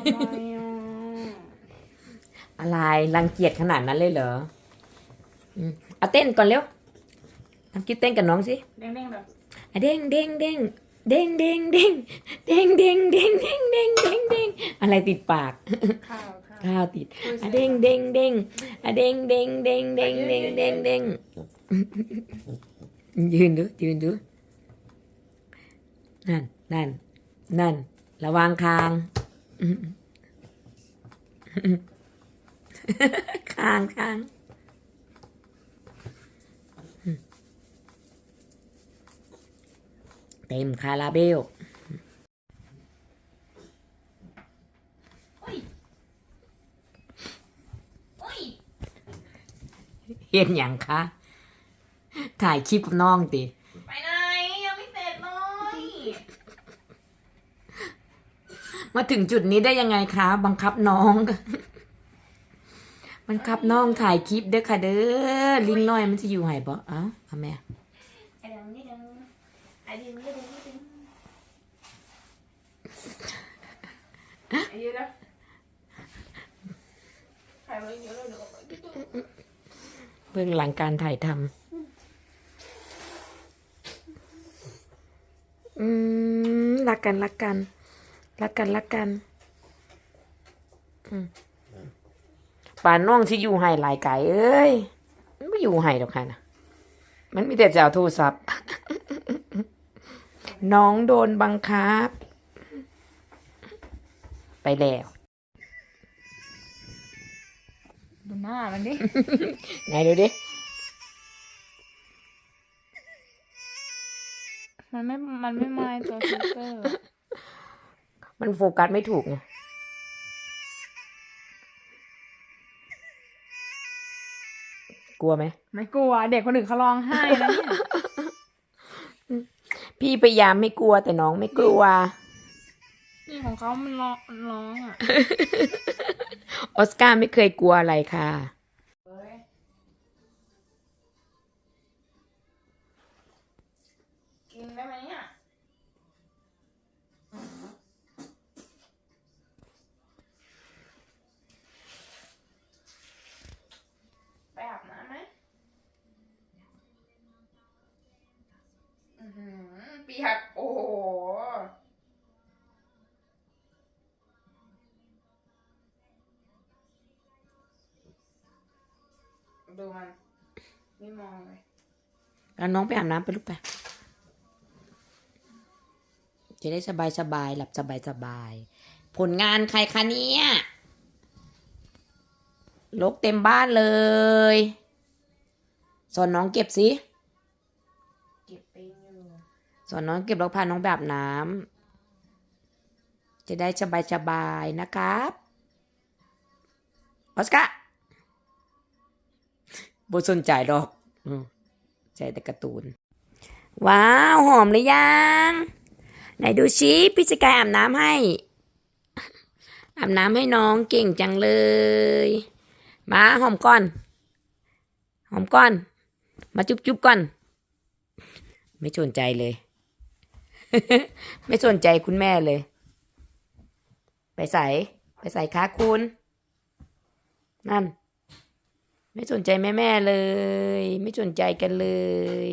ทำไมอะอะไรรังเกียจขนาดนั้นเลยเหรออืมเอาเต้นก่อนเร็วทำกิ๊บเต้นกับน้องสิเด้งๆแบบอะเด้งเด้งเด้งเด้งเด้งเด้งเด้งเด้งเด้งเด้งเด้งเด้งเด้งอะไรติดปากข้าวข้าวข้าวติดอะเด้งเด้งเด้งอะเด้งเด้งเด้งเด้งเด้งเด้งเด้งยืนดูยืนดูนั่นนั่นนั่นระวังคาง คางคางเต็มคาราเบลเห็นอย่างคะ ถ่ายคลิปน้องติ มาถึงจุดนี้ได้ยังไงคะ บังคับน้องบังคับน้องถ่ายคลิปเด้อค่ะเด้อลิงน้อยมันจะอยู่ไหนบ่เอ้าพ่อแม่เบื้องหลังการถ่ายทำอืมรักกันรักกัน รักกันรักกัน อืมป่านน้องที่อยู่ไห้หลายไก่เอ้ย มันไม่อยู่ไห้ดอกค่ะนะมันมีแต่จะเอาโทรศัพท์ น้องโดนบังคับ ไปแล้ว ดูหน้ามันดิ ไหนดูดิ มันไม่ มันไม่มาตัวฟิลเตอร์ มันโฟกัสไม่ถูกไงกลัวไหมไม่กลัว เด็กคนอื่นเขาร้องไห้แล้วเนี่ยพี่พยายามไม่กลัวแต่น้องไม่กลัว นี่ของเขามันร้องมันร้องอะ ออสการ์ไม่เคยกลัวอะไรค่ะ ปียก โอ้โหดูมันไม่มองเลยแล้วน้องไปอาบน้ำไปลูกไป จะได้สบายสบายหลับสบายสบาย ผลงานใครคะเนี่ยลกเต็มบ้านเลย สอนน้องเก็บสิ สอนน้องเก็บแล้วพาน้องไปอาบน้ำจะได้สบายสบายๆนะครับออสการ์บสนใจหรอกใจแต่การ์ตูน ว้าว หอมหรือยัง ไหนดูชิพี่จะกายอาบน้ำให้ อาบน้ำให้น้องเก่งจังเลย มาหอมก่อน หอมก่อน มาจุ๊บจุ๊บก่อน ไม่สนใจเลย ไม่สนใจคุณแม่เลย ไปใส่ไปใส่ค้าคุณ นั่น ไม่สนใจแม่แม่เลย ไม่สนใจกันเลย